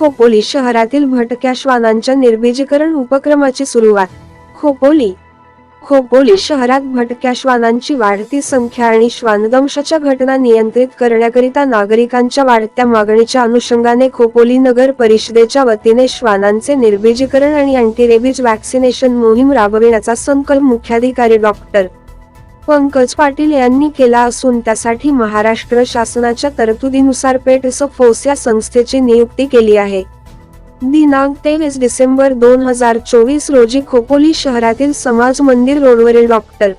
खोपोली शहरातील भटक्या श्वानांच्या निर्बीजीकरण उपक्रमाची सुरुवात. खोपोली. खोपोली शहरात भटक्या श्वानांची वाढती संख्या आणि श्वानदंशाच्या घटना नियंत्रित करण्याकरिता नागरिकांच्या वाढत्या मागणीच्या अनुषंगाने खोपोली नगर परिषदेच्या वतीने श्वानांचे निर्बीजीकरण आणि अँटीरेबीज वॅक्सिनेशन मोहीम राबविण्याचा संकल्प मुख्याधिकारी डॉक्टर पंकज पाटील यांनी केला असून त्यासाठी महाराष्ट्र शासनाच्या तरतुदीनुसार पेट फोर्स या संस्थेची नियुक्ती केली आहे. दिनांक तेवीस डिसेंबर दोन हजार चोवीस रोजी खोपोली शहरातील समाज मंदिर रोडवरील डॉक्टर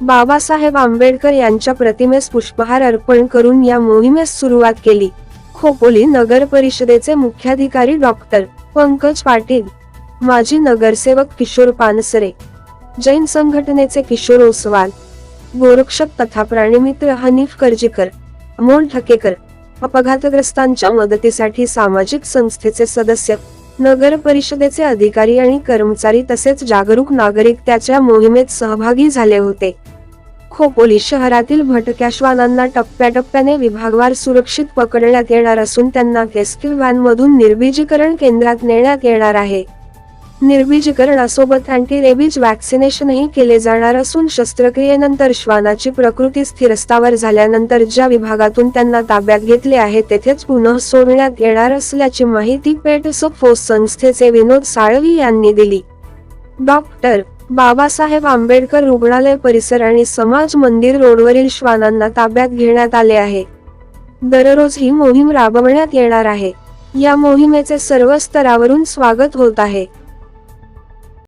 बाबासाहेब आंबेडकर यांच्या प्रतिमेस पुष्पहार अर्पण करून या मोहिमेस सुरुवात केली. खोपोली नगर परिषदेचे मुख्याधिकारी डॉक्टर पंकज पाटील माजी नगरसेवक किशोर पानसरे जैन संघटनेचे किशोर ओसवाल गोरक्षक तथा प्राणीमित्र हनीफ कर्जीकर अमोल ठकेकर अपघातग्रस्तांच्या मदतीसाठी सामाजिक संस्थेचे सदस्य नगर परिषदेचे अधिकारी आणि कर्मचारी तसेच जागरूक नागरिक त्याच्या मोहिमेत सहभागी झाले होते. खोपोली शहरातील भटक्या श्वानांना टप्प्याटप्प्याने विभागवार सुरक्षित पकडण्यात येणार असून त्यांना रेस्क्यू व्हॅनमधून निर्बीजीकरण केंद्रात नेण्यात येणार आहे. निर्बीजीकरणासोबत अँटी रेबीज वॅक्सिनेशनही केले जाणार असून शस्त्रक्रियेनंतर श्वानाची प्रकृती स्थिरस्तावर झाल्यानंतर ज्या विभागातून त्यांना ताब्यात घेतले आहे तेथेच पुनः सोडण्यात येणार असल्याची माहिती पेटसोफो संस्थेचे विनोद साळवी यांनी दिली. डॉक्टर बाबासाहेब आंबेडकर रुग्णालय परिसर आणि समाज मंदिर रोडवरील श्वानांना ताब्यात घेण्यात आले आहे. दररोज ही मोहीम राबवण्यात येणार आहे. या मोहिमेचे सर्व स्तरावरून स्वागत होत आहे.